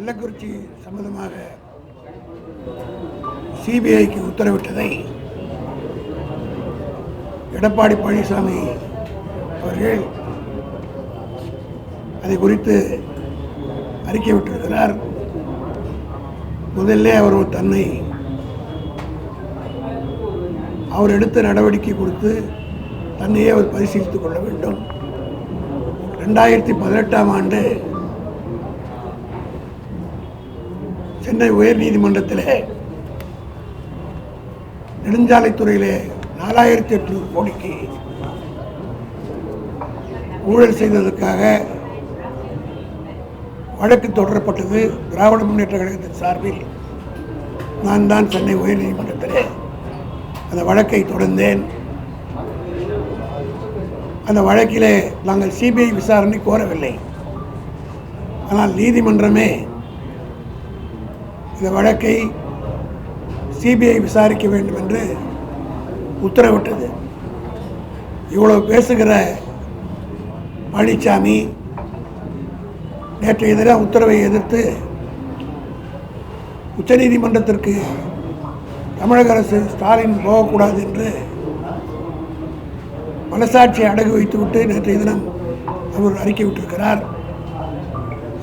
கள்ளக்குறிச்சி சம்பந்தமாக சிபிஐக்கு உத்தரவிட்டதை எடப்பாடி பழனிசாமி அவர்கள் அதை குறித்து அறிக்கை விட்டிருக்கிறார். முதல்ல அவர் ஒரு தன்னை அவர் எடுத்த நடவடிக்கை கொடுத்து தன்னையே அவர் பரிசீலித்துக் கொள்ள வேண்டும். ரெண்டாயிரத்தி பதினெட்டாம் ஆண்டு சென்னை உயர்நீதிமன்றத்திலே நெடுஞ்சாலைத்துறையிலே நாலாயிரத்தி எட்நூறு கோடிக்கு ஊழல் செய்ததற்காக வழக்கு தொடரப்பட்டது. திராவிட முன்னேற்ற கழகத்தின் சார்பில் நான் தான் சென்னை உயர்நீதிமன்றத்தில் அந்த வழக்கை தொடர்ந்தேன். அந்த வழக்கிலே நாங்கள் சிபிஐ விசாரணை கோரவில்லை. ஆனால் நீதிமன்றமே இந்த வழக்கை சிபிஐ விசாரிக்க வேண்டும் என்று உத்தரவிட்டது. இவ்வளவு பேசுகிற பழனிசாமி நேற்றைய தினம் உத்தரவை எதிர்த்து உச்சநீதிமன்றத்திற்கு தமிழக அரசு ஸ்டாலின் போகக்கூடாது என்று மனசாட்சியை அடகு வைத்துவிட்டு நேற்றைய தினம் அவர் அறிக்கை விட்டிருக்கிறார்.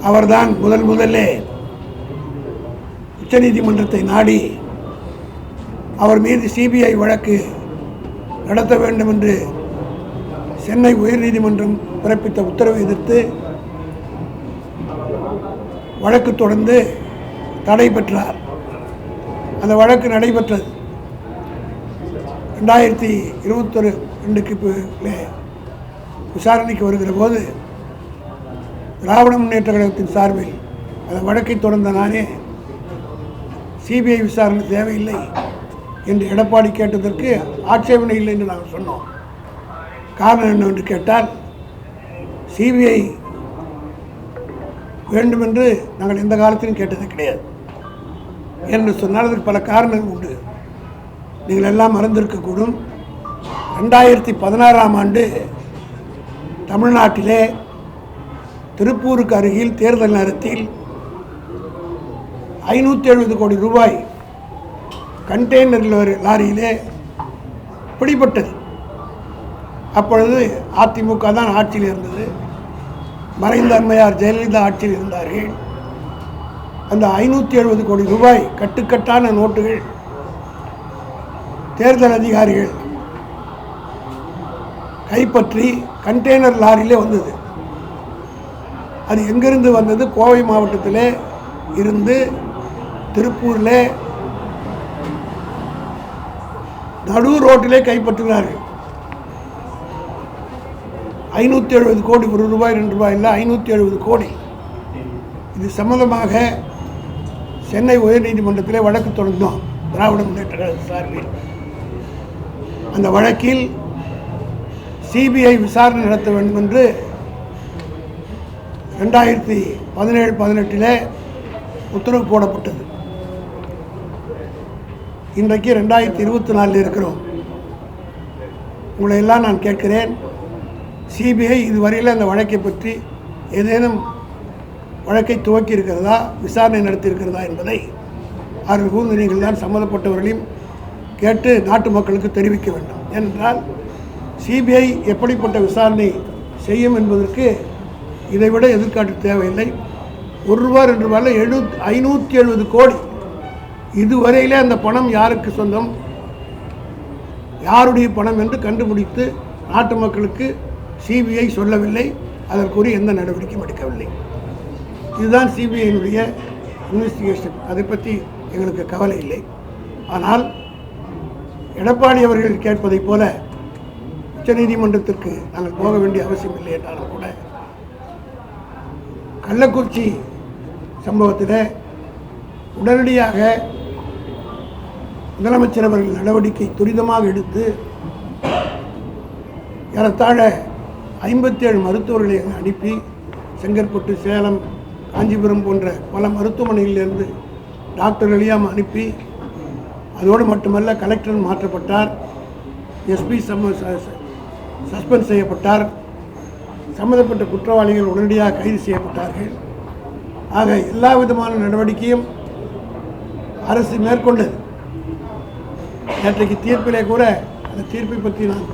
அவர்தான் முதல் முதலே உச்சநீதிமன்றத்தை நாடி அவர் மீது சிபிஐ வழக்கு நடத்த வேண்டும் என்று சென்னை உயர்நீதிமன்றம் பிறப்பித்த உத்தரவை எதிர்த்து வழக்கு தொடர்ந்து தடை பெற்றார் அந்த வழக்கு நடைபெற்றது. ரெண்டாயிரத்தி இருபத்தொரு ரெண்டுக்கு பிள்ளை விசாரணைக்கு வருகிற போது திராவிட முன்னேற்ற கழகத்தின் சார்பில் அந்த வழக்கை தொடர்ந்த நானே சிபிஐ விசாரணை தேவையில்லை என்று எடப்பாடி கேட்டதற்கு ஆட்சேபனை இல்லை என்று நாங்கள் சொன்னோம். காரணம் என்னவென்று கேட்டால் சிபிஐ வேண்டுமென்று நாங்கள் எந்த காலத்திலும் கேட்டது கிடையாது. என்று சொன்னால் அதுக்கு பல காரணங்கள் உண்டு. நீங்கள் எல்லாம் மறந்திருக்கக்கூடும் ரெண்டாயிரத்தி பதினாறாம் ஆண்டு தமிழ்நாட்டிலே திருப்பூருக்கு அருகில் தேர்தல் நேரத்தில் ஐநூற்றி எழுபது கோடி ரூபாய் கண்டெய்னர் லாரி- லாரியிலே பிடிபட்டது. அப்பொழுது அதிமுக தான் ஆட்சியில் இருந்தது. மறைந்த அம்மையார் ஜெயலலிதா ஆட்சியில் இருந்தார்கள். அந்த ஐநூற்றி எழுபது கோடி ரூபாய் கட்டுக்கட்டான நோட்டுகள் தேர்தல் அதிகாரிகள் கைப்பற்றி கண்டெய்னர் லாரியிலே வந்தது. அது எங்கிருந்து வந்தது? கோவை மாவட்டத்திலே இருந்து திருப்பூரில் நடு ரோட்டிலே கைப்பற்றினார்கள் ஐநூற்றி எழுபது கோடி ஒரு ரூபாய் ரெண்டு ரூபாய் இல்லை ஐநூற்றி எழுபது கோடி. இது சம்மந்தமாக சென்னை உயர்நீதிமன்றத்தில் வழக்கு தொடர்ந்தோம். திராவிட முன்னேற்ற கழக சார்பில். அந்த வழக்கில் சிபிஐ விசாரணை நடத்த வேண்டும் என்று ரெண்டாயிரத்தி பதினேழு பதினெட்டில் உத்தரவு போடப்பட்டது. இன்றைக்கு ரெண்டாயிரத்தி இருபத்தி நாலில் இருக்கிறோம். உங்களை எல்லாம் நான் கேட்கிறேன். சிபிஐ இதுவரையில் அந்த வழக்கை பற்றி ஏதேனும் வழக்கை துவக்கி இருக்கிறதா விசாரணை நடத்தியிருக்கிறதா என்பதை அவர்கள் கூர்ந்து நீங்கள் தான் சம்மந்தப்பட்டவர்களையும் கேட்டு நாட்டு மக்களுக்கு தெரிவிக்க வேண்டும். ஏனென்றால் சிபிஐ எப்படிப்பட்ட விசாரணை செய்யும் என்பதற்கு இதைவிட எதிர்காட்டு தேவையில்லை. ஒரு ரூபா ரெண்டு ரூபாயில் எழுநூத் ஐநூற்றி எழுபது கோடி இதுவரையிலே அந்த பணம் யாருக்கு சொந்தம்? யாருடைய பணம் என்று கண்டுபிடித்து நாட்டு மக்களுக்கு சிபிஐ சொல்லவில்லை. அதற்குரிய எந்த நடவடிக்கையும் எடுக்கவில்லை. இதுதான் சிபிஐனுடைய இன்வெஸ்டிகேஷன் அதை பற்றி எங்களுக்கு கவலை இல்லை. ஆனால் எடப்பாடி அவர்கள் கேட்பதைப் போல உச்சநீதிமன்றத்திற்கு நாங்கள் போக வேண்டிய அவசியம் இல்லை என்றாலும் கூட கள்ளக்குறிச்சி சம்பவத்தில் உடனடியாக முதலமைச்சர் அவர்கள் நடவடிக்கை துரிதமாக எடுத்து ஏறத்தாழ ஐம்பத்தேழு மருத்துவர்களை அனுப்பி செங்கற்பட்டு சேலம் காஞ்சிபுரம் போன்ற பல மருத்துவமனைகளிலிருந்து டாக்டர் எளியாம அனுப்பி அதோடு மட்டுமல்ல கலெக்டர் மாற்றப்பட்டார் எஸ்பி சம்ம சஸ்பெண்ட் செய்யப்பட்டார் சம்மந்தப்பட்ட குற்றவாளிகள் உடனடியாக கைது செய்யப்பட்டார்கள். ஆக எல்லா விதமான நடவடிக்கையும் அரசு மேற்கொண்டது. நேற்றைக்கு தீர்ப்பிலே கூட அந்த தீர்ப்பை பற்றி நான்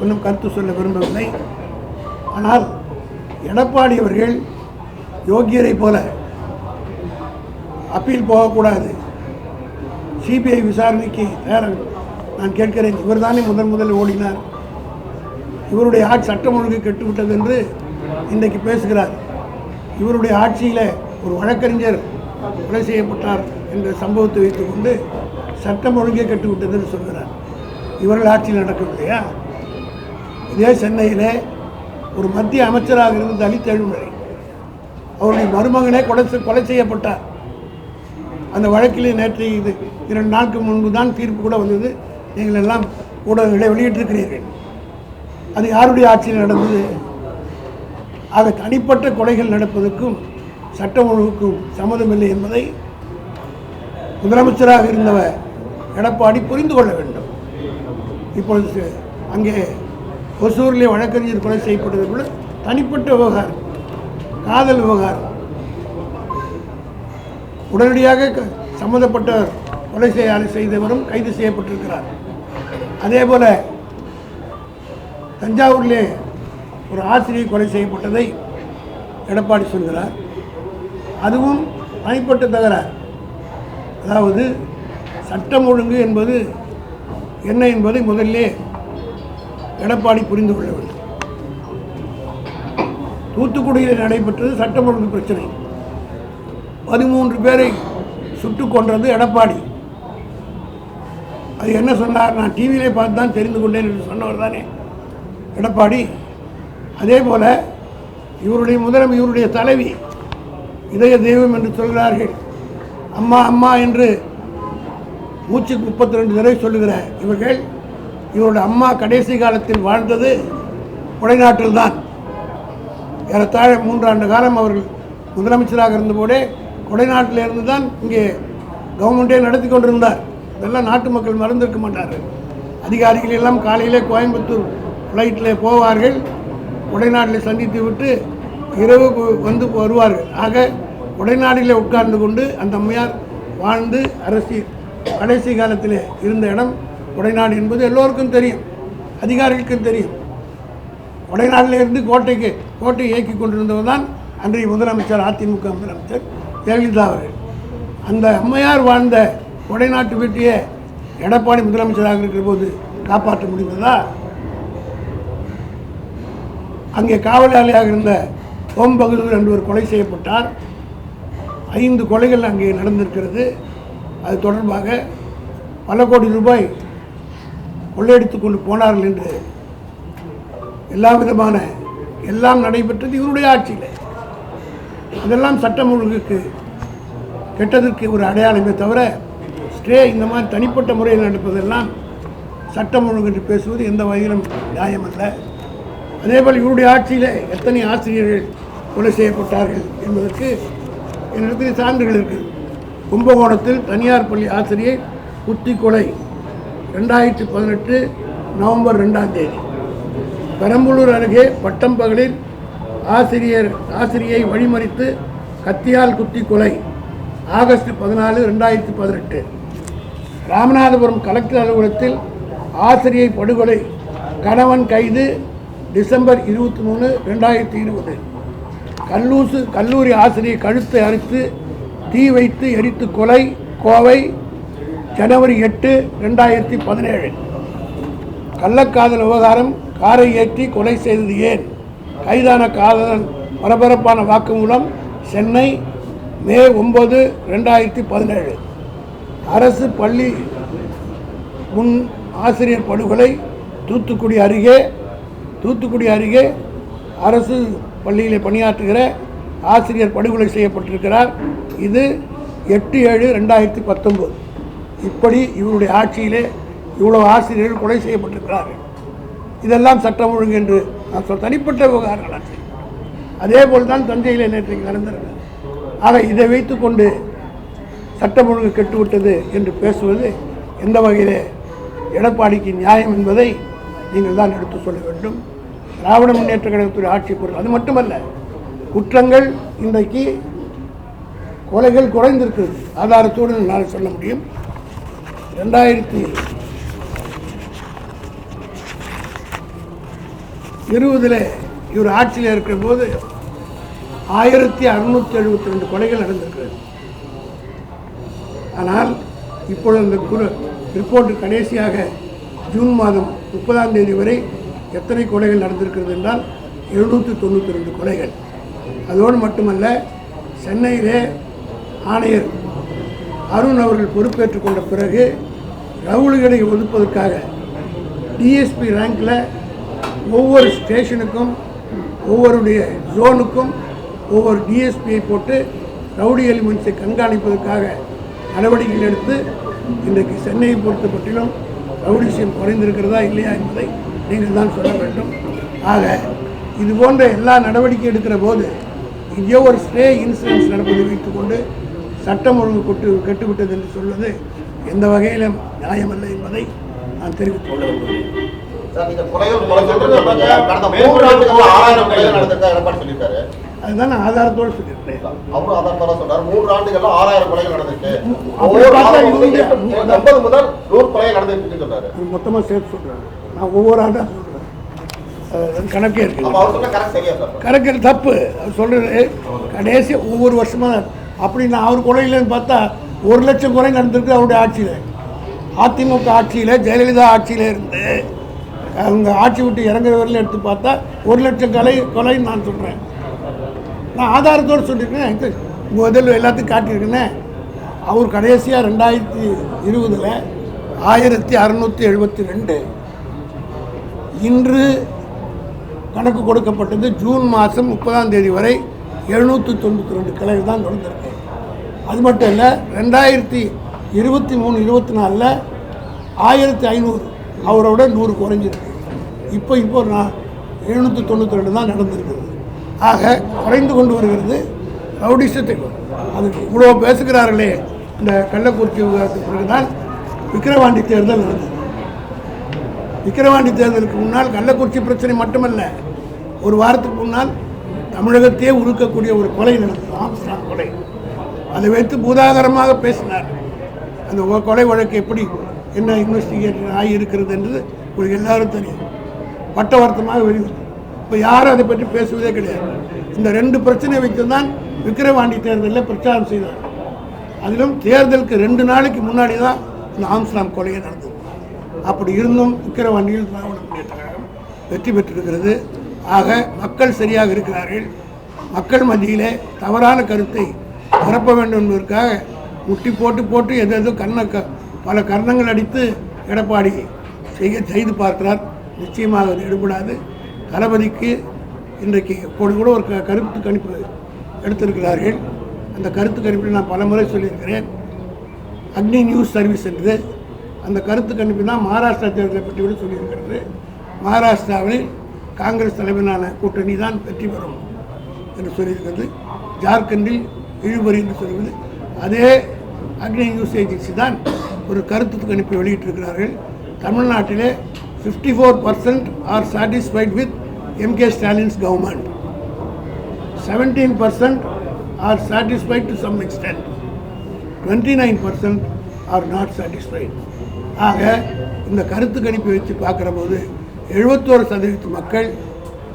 ஒன்றும் கருத்து சொல்ல விரும்பவில்லை. ஆனால் எடப்பாடி அவர்கள் யோகியரை போல அப்பீல் போகக்கூடாது. சிபிஐ விசாரணைக்கு தயாராக நான் கேட்கிறேன். இவர் தானே முதன் முதலில் ஓடினார். இவருடைய ஆட்சி சட்டம் ஒழுங்கு கெட்டுவிட்டது என்று இன்றைக்கு பேசுகிறார். இவருடைய ஆட்சியில் ஒரு வழக்கறிஞர் கொலை செய்யப்பட்டார் என்ற சம்பவத்தை வைத்துக்கொண்டு சட்டம் ஒழுங்கே கெட்டுவிட்டது விட்டதுன்னு சொல்கிறார். இவர்கள் ஆட்சியில் நடக்கவில்லையா இதே சென்னையிலே ஒரு மத்திய அமைச்சராக இருந்த தலித் எழுமலை அவருடைய மருமகனே கொலை கொலை செய்யப்பட்டார். அந்த வழக்கில் நேற்று இது இரண்டு நாட்கள் முன்பு தான் தீர்ப்பு கூட வந்தது. நீங்கள் எல்லாம் ஊடகங்களை வெளியிட்டிருக்கிறீர்கள். அது யாருடைய ஆட்சியில் நடந்தது? ஆக தனிப்பட்ட கொலைகள் நடப்பதற்கும் சட்டம் ஒழுங்குக்கும் சம்மதமில்லை என்பதை முதலமைச்சராக இருந்தவர் எடப்பாடி புரிந்து கொள்ள வேண்டும். இப்பொழுது அங்கே ஒசூரிலே வழக்கறிஞர் கொலை செய்யப்பட்டது போல தனிப்பட்ட விவகாரம் காதல் விவகாரம். உடனடியாக க- கொலை செய்ய செய்தவரும் கைது செய்யப்பட்டிருக்கிறார். அதே போல தஞ்சாவூரிலே ஒரு ஆசிரியர் கொலை செய்யப்பட்டதை எடப்பாடி சொல்கிறார். அதுவும் தனிப்பட்ட தகராறு. அதாவது சட்டம் ஒழுங்கு என்பது என்ன என்பதை முதல்லே எடப்பாடி புரிந்து கொள்ள வேண்டும். தூத்துக்குடியில் நடைபெற்றது சட்டம் ஒழுங்கு பிரச்சனை. பதிமூன்று பேரை சுட்டுக் கொன்றது எடப்பாடி. அது என்ன சொன்னார்? நான் டிவியிலே பார்த்து தான் தெரிந்து கொண்டேன் என்று சொன்னவர் தானே. எடப்பாடி அதே போல இவருடைய முதலம் இவருடைய தலைவி இதய தெய்வம் என்று சொல்கிறார்கள். அம்மா அம்மா என்று மூச்சுக்கு முப்பத்தி ரெண்டு தடவை சொல்லுகிற இவர்கள் இவருடைய அம்மா கடைசி காலத்தில் வாழ்ந்தது கொடைநாட்டில் தான். ஏறத்தாழ மூன்றாண்டு காலம் அவர்கள் முதலமைச்சராக இருந்தபோதே கொடைநாட்டிலிருந்து தான் இங்கே கவர்மெண்ட்டே நடத்தி கொண்டிருந்தார். இதெல்லாம் நாட்டு மக்கள் மறந்திருக்க மாட்டார்கள். அதிகாரிகள் எல்லாம் காலையிலே கோயம்புத்தூர் ஃப்ளைட்டில் போவார்கள். கொடைநாட்டில் சந்தித்து விட்டு இரவு வந்து வருவார்கள். ஆக கொடைநாட்டிலே உட்கார்ந்து கொண்டு அந்த அம்மையார் வாழ்ந்து அரசியல் கடைசி காலத்தில் இருந்த இடம் கொடைநாடு என்பது எல்லோருக்கும் தெரியும் அதிகாரிகளுக்கும் தெரியும். கொடைநாட்டிலிருந்து கோட்டைக்கு கோட்டையை இயக்கி கொண்டிருந்தவர் தான் அன்றைய முதலமைச்சர் அதிமுக முதலமைச்சர் ஜெயலலிதா அவர்கள். அந்த அம்மையார் வாழ்ந்த கொடைநாட்டு வீட்டையே எடப்பாடி முதலமைச்சராக இருக்கிற போது காப்பாற்ற முடிந்ததா? அங்கே காவலாளியாக இருந்த ஓம் பகதூர் என்பவர் கொலை செய்யப்பட்டார். ஐந்து கொலைகள் அங்கே நடந்திருக்கிறது. அது தொடர்பாக பல கோடி ரூபாய் கொள்ளையடித்து கொண்டு போனார்கள் என்று எல்லா விதமான எல்லாம் நடைபெற்றது இவருடைய ஆட்சியில். அதெல்லாம் சட்டம் ஒழுங்குக்கு கெட்டதற்கு ஒரு அடையாளமே தவிர ஸ்டே இந்த மாதிரி தனிப்பட்ட முறையில் நடப்பதெல்லாம் சட்டம் ஒழுங்கு என்று பேசுவது எந்த வகையிலும் நியாயமல்ல. அதேபோல் இவருடைய ஆட்சியில் எத்தனை ஆசிரியர்கள் கொலை செய்யப்பட்டார்கள் என்பதற்கு என்னிடத்தில் சான்றுகள் இருக்குது கும்பகோணத்தில் தனியார் பள்ளி ஆசிரியை குத்தி கொலை ரெண்டாயிரத்தி பதினெட்டு நவம்பர் ரெண்டாம் தேதி. பெரம்பலூர் அருகே பட்டம்பகலில் ஆசிரியர் ஆசிரியை வழிமறித்து கத்தியால் குத்தி கொலை ஆகஸ்ட் பதினாலு ரெண்டாயிரத்தி பதினெட்டு. ராமநாதபுரம் கலெக்டர் அலுவலகத்தில் ஆசிரியை படுகொலை கணவன் கைது டிசம்பர் இருபத்தி மூணு ரெண்டாயிரத்தி இருபது. கல்லூசு கல்லூரி ஆசிரியை கழுத்தை அறுத்து தீ வைத்து எரித்து கொலை கோவை ஜனவரி எட்டு ரெண்டாயிரத்தி பதினேழு. கள்ளக்காதல் விவகாரம் காரை ஏற்றி கொலை செய்தது ஏன்? கைதான காதலன் பரபரப்பான வாக்குமூலம் சென்னை மே ஒம்பது ரெண்டாயிரத்தி பதினேழு. அரசு பள்ளி முன் ஆசிரியர் படுகொலை தூத்துக்குடி அருகே தூத்துக்குடி அருகே அரசு பள்ளியில் பணியாற்றுகிற ஆசிரியர் படுகொலை செய்யப்பட்டிருக்கிறார். இது எட்டு ஏழு ரெண்டாயிரத்தி பத்தொம்போது. இப்படி இவருடைய ஆட்சியிலே இவ்வளோ ஆசிரியர்கள் கொலை செய்யப்பட்டிருக்கிறார்கள். இதெல்லாம் சட்டம் ஒழுங்கு என்று நான் சொல் தனிப்பட்ட விவகாரங்கள் ஆட்சி அதே போல் தான் தஞ்சையில் நேற்றைக்கு நடந்திருக்கிறது ஆக இதை வைத்துக்கொண்டு சட்டம் ஒழுங்கு கெட்டுவிட்டது என்று பேசுவது எந்த வகையிலே எடப்பாடிக்கு நியாயம் என்பதை நீங்கள் தான் எடுத்து சொல்ல வேண்டும். திராவிட முன்னேற்ற கழகத்துடைய ஆட்சி பொருள் அது மட்டுமல்ல குற்றங்கள் இன்றைக்கு கொலைகள் குறைந்திருக்கிறது. ஆதாரத்தோடு என்னால் சொல்ல முடியும். ரெண்டாயிரத்தி இருபதில் இவர் ஆட்சியில் இருக்கிற போது ஆயிரத்தி அறுநூற்றி எழுபத்தி ரெண்டு கொலைகள் நடந்திருக்கிறது. ஆனால் இப்பொழுது அந்த குரு ரிப்போர்ட் கடைசியாக ஜூன் மாதம் முப்பதாம் தேதி வரை எத்தனை கொலைகள் நடந்திருக்கிறது என்றால் எழுநூற்றி தொண்ணூற்றி ரெண்டு கொலைகள். அதோடு மட்டுமல்ல சென்னையிலே ஆணையர் அருண் அவர்கள் பொறுப்பேற்றுக் கொண்ட பிறகு ரவுல்களை ஒதுப்பதற்காக டிஎஸ்பி ரேங்கில் ஒவ்வொரு ஸ்டேஷனுக்கும் ஒவ்வொருடைய ஜோனுக்கும் ஒவ்வொரு டிஎஸ்பியை போட்டு ரவுடி எலிமெண்ட்ஸை கண்காணிப்பதற்காக நடவடிக்கைகள் எடுத்து இன்றைக்கு சென்னையை பொறுத்தப்பட்டிலும் ரவுடிசியம் குறைந்திருக்கிறதா இல்லையா என்பதை நீங்கள் தான் சொல்ல வேண்டும். ஆக இது போன்ற எல்லா நடவடிக்கை எடுக்கிற போது இங்கே ஒரு ஸ்டே இன்சூரன்ஸ் நடப்பதை வைத்துக்கொண்டு சட்டம் ஒழுங்கு கொட்டு கெட்டுவிட்டது என்று சொல்வது எந்த வகையிலும் நியாயமல்ல என்பதை நான் தெரிவித்துக் கொள்ள விரும்புகிறேன் நடந்திருக்கா. அதுதான் நான் ஆதாரத்தோடு சொல்லியிருக்கிறேன் அவரும் ஆதாரத்தோட சொல்றாரு. மூன்று ஆண்டுகள்ல ஆறாயிரம் கொலைகள் நடந்திருக்கு. ஒவ்வொரு முதல் நூறு கொலைகள் நடந்திருக்குன்னு சொல்றாரு. அது மொத்தமாக சேர்த்து சொல்கிறேன் நான் ஒவ்வொரு அது கணக்கே இருக்குது? கணக்கு தப்பு. அவர் சொல்கிறது கடைசி ஒவ்வொரு வருஷமாக அப்படி நான் அவர் கொலையிலன்னு பார்த்தா ஒரு லட்சம் கொலை நடந்திருக்கு அவருடைய ஆட்சியில். அதிமுக ஆட்சியில் ஜெயலலிதா ஆட்சியில் இருந்து அவங்க ஆட்சி விட்டு இறங்குற வரையிலும் எடுத்து பார்த்தா ஒரு லட்சம் கொலை கொலைன்னு நான் சொல்கிறேன் நான் ஆதாரத்தோடு சொல்லியிருக்கேன். முதல்ல எல்லாத்தையும் காட்டியிருக்கேனே. அவர் கடைசியாக ரெண்டாயிரத்தி இருபதில் ஆயிரத்தி அறநூற்றி எழுபத்தி ரெண்டு இன்று கணக்கு கொடுக்கப்பட்டது ஜூன் மாதம் முப்பதாம் தேதி வரை எழுநூற்றி தொண்ணூற்றி ரெண்டு கிளைகள் தான் நடந்திருக்கு அது மட்டும் இல்லை ரெண்டாயிரத்தி இருபத்தி மூணு இருபத்தி நாலில் ஆயிரத்தி ஐநூறு அவரோட நூறு குறைஞ்சிருக்கு. இப்போ இப்போ நான் எழுநூற்றி தொண்ணூற்றி ரெண்டு தான் நடந்திருக்கிறது ஆக குறைந்து கொண்டு வருகிறது ரவுடிசத்தை அதுக்கு இவ்வளோ பேசுகிறார்களே இந்த கள்ளக்குறிச்சி விவகாரத்துக்கு பிறகுதான் விக்கிரவாண்டி தேர்தல் நடந்தது. விக்கிரவாண்டி தேர்தலுக்கு முன்னால் கள்ளக்குறிச்சி பிரச்சனை மட்டுமல்ல ஒரு வாரத்துக்கு முன்னால் தமிழகத்தையே உருக்கக்கூடிய ஒரு கொலை நடந்தது. ஆம்ஸ்டாங் கொலை. அதை வைத்து பூதாகரமாக பேசினார். அந்த கொலை வழக்கு எப்படி என்ன இன்வெஸ்டிகேஷன் ஆகி இருக்கிறது என்றது உங்களுக்கு எல்லாரும் தெரியும். பட்டவர்த்தமாக வெளிவந்தது. இப்போ யாரும் அதை பற்றி பேசுவதே கிடையாது. இந்த ரெண்டு பிரச்சனையை வைத்து தான் விக்கிரவாண்டி தேர்தலில் பிரச்சாரம் செய்தார். அதிலும் தேர்தலுக்கு ரெண்டு நாளைக்கு முன்னாடி தான் இந்த ஆம்ஸ்லாம் கொலையை நடந்தது. அப்படி இருந்தும் விக்கிரவாண்டியில் திராவிட முன்னேற்ற கழகம் வெற்றி பெற்றிருக்கிறது. ஆக மக்கள் சரியாக இருக்கிறார்கள். மக்கள் மத்தியிலே தவறான கருத்தை பரப்ப வேண்டும் என்பதற்காக முட்டி போட்டு போட்டு எது எதோ கண்ண க பல கர்ணங்கள் அடித்து எடப்பாடி செய்ய செய்து பார்க்கிறார். நிச்சயமாக அது எடுபடாது. தளபதிக்கு இன்றைக்கு இப்போது கூட ஒரு க- கருத்து கணிப்பு எடுத்திருக்கிறார்கள். அந்த கருத்து கணிப்பில் நான் பலமுறை சொல்லியிருக்கிறேன். அக்னி நியூஸ் சர்வீஸ் என்று அந்த கருத்து கணிப்பு தான் மகாராஷ்டிரா தேர்தலை பற்றி விட சொல்லியிருக்கிறது. மகாராஷ்டிராவில் காங்கிரஸ் தலைமையிலான கூட்டணி தான் வெற்றி பெறும் என்று சொல்லியிருக்கிறது. ஜார்க்கண்டில் இழுபறி என்று சொல்வது. அதே அக்னி நியூஸ் ஏஜென்சி தான் ஒரு கருத்து கணிப்பை வெளியிட்டிருக்கிறார்கள். தமிழ்நாட்டிலே fifty four percent are satisfied with MK Stalin's government seventeen percent are satisfied to some extent twenty nine percent are not satisfied ஆக இந்த கருத்து கணிப்பை வச்சு பார்க்குற போது எழுபத்தோரு சதவீத மக்கள்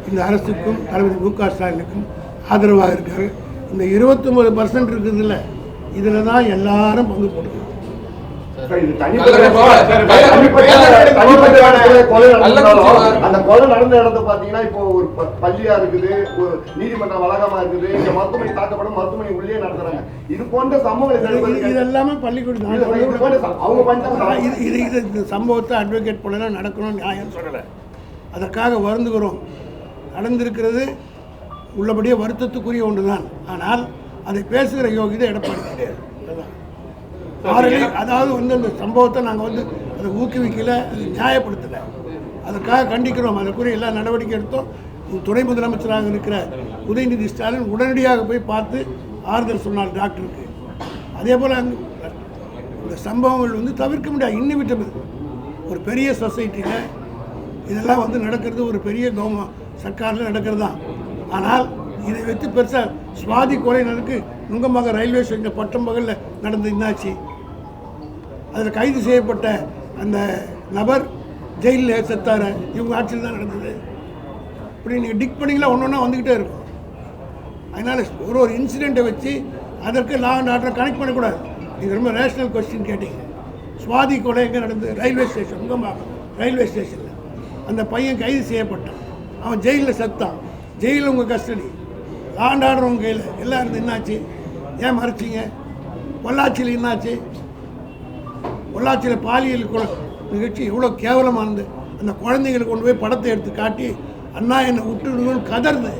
இந்த அரசுக்கும் தளபதி மு க ஸ்டாலினுக்கும் ஆதரவாக இருக்காரு இந்த இருபத்தொம்பது பர்சன்ட் இருக்குதுல்ல இதில் தான் எல்லாரும் பங்கு போட்டு அந்த கொலை நடந்த இடத்த பாத்தீங்கன்னா இப்போ ஒரு ப- பள்ளியா இருக்குது ஒரு நீதிமன்ற வளாகமா இருக்குது. இங்க மருத்துவமனை தாக்கப்படும் மருத்துவமனை உள்ளே நடத்துறாங்க. இது போன்ற சம்பவங்களை இது எல்லாமே பள்ளிக்கூடம். அவங்க பண்ணிட்டாங்க இது இது இந்த சம்பவத்தை அட்வொகேட் போலலாம் நடக்கணும்னு நியாயம் சொல்லலை. அதற்காக வருந்துகிறோம். நடந்திருக்கிறது உள்ளபடியே வருத்தத்துக்குரிய ஒன்று தான் ஆனால் அதை பேசுகிற யோகிதை எடப்பாடி கிடையாது. ஆறடி அதாவது வந்து அந்த சம்பவத்தை நாங்கள் வந்து அதை ஊக்குவிக்கல அது நியாயப்படுத்தலை. அதற்காக கண்டிக்கிறோம். அதற்குரிய எல்லா நடவடிக்கை எடுத்தோம். துணை முதலமைச்சராக இருக்கிற உதயநிதி ஸ்டாலின் உடனடியாக போய் பார்த்து ஆறுதல் சொன்னார் டாக்டருக்கு. அதே போல் அங்கே இந்த சம்பவங்கள் வந்து தவிர்க்க முடியாது. இன்னிவிட்டபிள் ஒரு பெரிய சொசைட்டியில் இதெல்லாம் வந்து நடக்கிறது ஒரு பெரிய கவர்மெண்ட் சர்க்காரில் நடக்கிறது தான் ஆனால் இதை வச்சு பெருசாக சுவாதி கொலை நடக்கு நுங்கம்பாக்கம் ரயில்வே ஸ்டேஷன் பட்டம் பகலில் நடந்து என்னாச்சு அதில் கைது செய்யப்பட்ட அந்த நபர் ஜெயிலில் செத்தார. இவங்க ஆட்சியில் தான் நடந்தது. இப்படி நீங்கள் டிக் பண்ணிங்களா ஒன்று ஒன்றா வந்துக்கிட்டே இருக்கும். அதனால் ஒரு ஒரு இன்சிடெண்ட்டை வச்சு அதற்கு லா அண்ட் கனெக்ட் பண்ணக்கூடாது. நீங்கள் ரொம்ப ரேஷனல் கொஸ்டின் கேட்டீங்க. சுவாதி கொலை எங்கே நடந்தது? ரயில்வே ஸ்டேஷன் நுங்கம்பாக்கம் ரயில்வே ஸ்டேஷனில். அந்த பையன் கைது செய்யப்பட்டான். அவன் ஜெயிலில் செத்தான். ஜெயிலில் உங்கள் கஸ்டடி. லாண்டாடுறவங்க கையில் எல்லாம் இருந்து என்னாச்சு? ஏன் மறைச்சிங்க? பொள்ளாச்சியில் என்னாச்சு? பொள்ளாச்சியில் பாலியல் கொலை நிகழ்ச்சி இவ்வளோ கேவலமானது. அந்த குழந்தைங்களுக்கு கொண்டு போய் படத்தை எடுத்து காட்டி அண்ணா என்னை விட்டுடுங்கன்னு கதறுது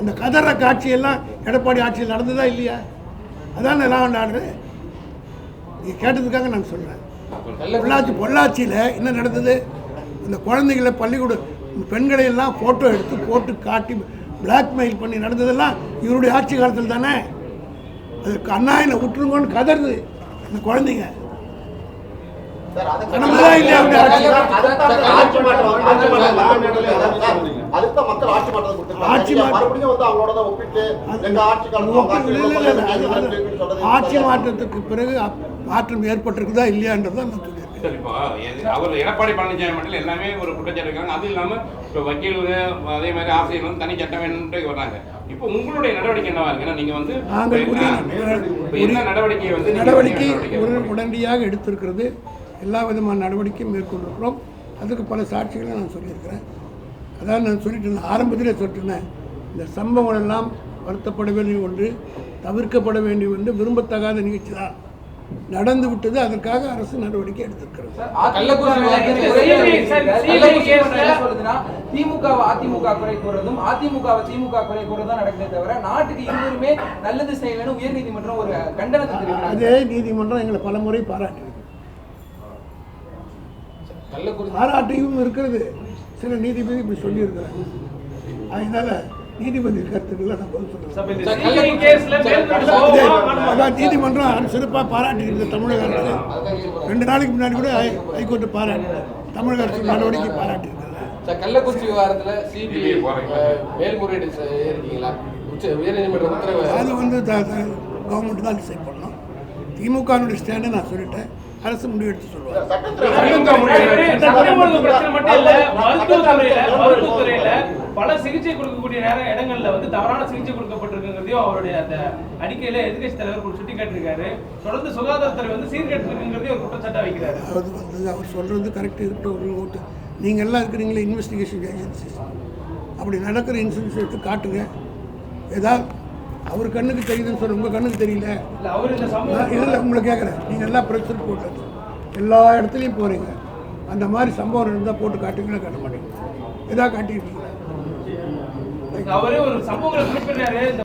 அந்த கதற காட்சியெல்லாம் எடப்பாடி ஆட்சியில் நடந்ததா இல்லையா? அதான் நான் நீ கேட்டதுக்காக நான் சொல்கிறேன் பொள்ளாச்சி பொள்ளாச்சியில் என்ன நடந்தது? அந்த குழந்தைகளை பள்ளிக்கூட பெண்களை எல்லாம் ஃபோட்டோ எடுத்து போட்டு காட்டி பிளாக்மெயில் பண்ணி நடந்ததெல்லாம் இவருடைய ஆட்சி காலத்தில் தானே? அதுக்கு அண்ணா என்னை விட்டுருங்கன்னு கதறுது அந்த குழந்தைங்க. ஆட்சி? மாற்றத்துக்கு பிறகு மாற்றம் ஏற்பட்டிருக்குதா இல்லையான்றதை நான் சொல்லியிருக்கேன் சரி இப்போ அவர் எடப்பாடி பழனிசாமி மட்டும் எல்லாமே ஒரு குற்றச்சாட்டு இருக்காங்க. அது இல்லாம இப்போ வக்கீலுங்க அதே மாதிரி ஆசிரியர் வந்து தனி சட்டம் வேணும்ட்டு வர்றாங்க. இப்போ உங்களுடைய நடவடிக்கை என்னவா இருக்கு? ஏன்னா நீங்க வந்து நாங்கள் உரிய- என்ன நடவடிக்கை வந்து நடவடிக்கை? உடனடியாக எடுத்திருக்கிறது. எல்லா விதமான நடவடிக்கையும் மேற்கொண்டிருக்கிறோம். அதுக்கு பல சாட்சிகளை நான் சொல்லியிருக்கிறேன். அதான் நான் சொல்லிட்டு இருந்தேன் ஆரம்பத்திலே சொல்லிட்டேன் இந்த சம்பவங்கள் எல்லாம் வருத்தப்பட வேண்டிய ஒன்று தவிர்க்கப்பட வேண்டிய ஒன்று விரும்பத்தகாத நிகழ்ச்சி தான் நடந்து விட்டது அதற்காக அரசு நடவடிக்கை எடுத்திருக்கிறது. திமுகவை அதிமுக குறை கூறுறதும் அதிமுகவை திமுக குறை கூறுறதும் தான் நடக்குதே தவிர நாட்டுக்கு இருவருமே நல்லது செய்யணும்னு உயர்நீதிமன்றம் ஒரு கண்டனத்தை அதே நீதிமன்றம் எங்களை பலமுறை பாராட்டியிருக்கு கள்ளக்குறிச்சி பாராட்டியும் இருக்கிறது. சில நீதிபதி இப்படி சொல்லியிருக்கிறாங்க. அதனால நீதிபதி கருத்துக்களை நான் பதில் சொல்லுவேன்? அதான் நீதிமன்றம் சிறப்பாக பாராட்டியிருக்கு தமிழக அரசு ரெண்டு நாளைக்கு முன்னாடி கூட ஹைகோர்ட்டு பாராட்டி தமிழக அரசு நடவடிக்கை பாராட்டியிருக்கிறது சார் கள்ளக்குறிச்சி விவகாரத்துல சிபிஐ. மேல்முறையீடு இருக்கீங்களா உச்ச உயர்நீதிமன்ற உத்தரவு அது வந்து கவர்மெண்ட் தான் டிசைட் பண்ணணும் திமுகனுடைய ஸ்டாண்டை நான் சொல்லிட்டேன் அரசு முடிவெடுத்து சொல்லுவாங்க பிரச்சனை பல சிகிச்சை கொடுக்கக்கூடிய நேரம் இடங்கள்ல வந்து தவறான சிகிச்சை கொடுக்கப்பட்டிருக்குங்கிறதையும் அவருடைய அந்த அறிக்கையில எதிர்கட்சி தலைவர் சுட்டி காட்டியிருக்காரு. தொடர்ந்து சுகாதாரத்துறை வந்து சீர்கேட்டிருக்குங்கிறதையும் ஒரு குற்றச்சாட்டா வைக்கிறாரு. அதாவது வந்து அவர் சொல்கிறது கரெக்டாக இருக்கட்டும் ஒரு ஓட்டு நீங்கள் எல்லாம் இருக்கிறீங்களே இன்வெஸ்டிகேஷன் ஏஜென்சிஸ் அப்படி நடக்கிற இன்சூரன்ஸ் எடுத்து காட்டுங்க. ஏதாவது அவர் கண்ணுக்கு தெரியுதுன்னு சொல்ல உங்கள் கண்ணுக்கு தெரியல. இல்ல உங்களை கேட்குறேன். நீங்கள் எல்லாம் ப்ரெஸ் ரிப்போர்ட் எல்லா இடத்துலையும் போகிறீங்க அந்த மாதிரி சம்பவம் இருந்தால் போட்டு காட்டுங்களா காட்ட மாட்டேங்க எதாவது காட்டியிருக்கீங்களா? அவரே ஒரு சம்பவங்களை குறிப்பிடுறாரு இந்த